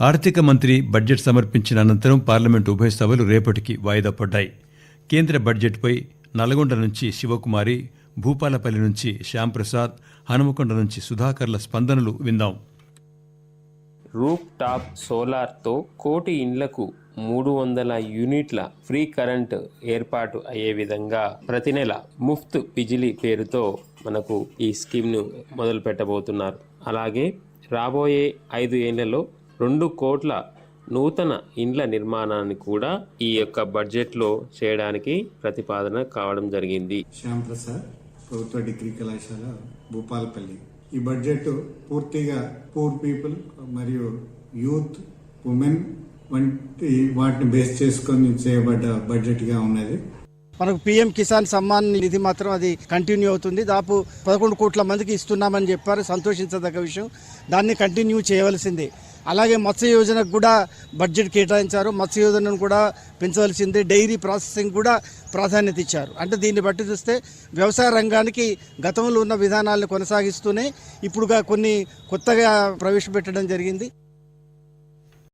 ఆర్థిక మంత్రి బడ్జెట్ సమర్పించిన అనంతరం పార్లమెంటు ఉభయ సభలు రేపటికి వాయిదా పడ్డాయి. కేంద్ర బడ్జెట్పై నల్గొండ నుంచి శివకుమారి భూపాలపల్లి నుంచి శ్యాంప్రసాద్ హనుమకొండ నుంచి సుధాకర్ల స్పందనలు విందాం. రూప్ టాప్ సోలార్తో కోటి ఇండ్లకు మూడు వందల యూనిట్ల ఫ్రీ కరెంట్ ఏర్పాటు అయ్యే విధంగా ప్రతి నెల ముఫ్త్ బిజిలీ పేరుతో మనకు ఈ స్కీమ్ను మొదలు పెట్టబోతున్నారు అలాగే రాబోయే ఐదు ఏళ్ళలో రెండు కోట్ల నూతన ఇండ్ల నిర్మాణాన్ని కూడా ఈ యొక్క బడ్జెట్లో చేయడానికి ప్రతిపాదన కావడం జరిగింది. శ్యామ్ ప్రసాద్ ప్రభుత్వ డిగ్రీ కళాశాల భూపాలపల్లి. ఈ బడ్జెట్ పూర్తిగా పూర్ పీపుల్ మరియు యూత్ ఉమెన్ వంటి వాటిని బేస్ చేసుకొని చేయబడ్డ బడ్జెట్గా ఉన్నది. మనకు పీఎం కిసాన్ సమ్మాన్ నిధి మాత్రం అది కంటిన్యూ అవుతుంది. దాపు పదకొండు కోట్ల మందికి ఇస్తున్నామని చెప్పారు. సంతోషించదగ్గ విషయం. దాన్ని కంటిన్యూ చేయవలసిందే. అలాగే మత్స్య యోజనకు కూడా బడ్జెట్ కేటాయించారు. మత్స్య యోజనను కూడా పెంచవలసిందే. డైరీ ప్రాసెసింగ్ కూడా ప్రాధాన్యత ఇచ్చారు. అంటే దీన్ని బట్టి చూస్తే వ్యవసాయ రంగానికి గతంలో ఉన్న విధానాలను కొనసాగిస్తూనే ఇప్పుడుగా కొన్ని కొత్తగా ప్రవేశపెట్టడం జరిగింది.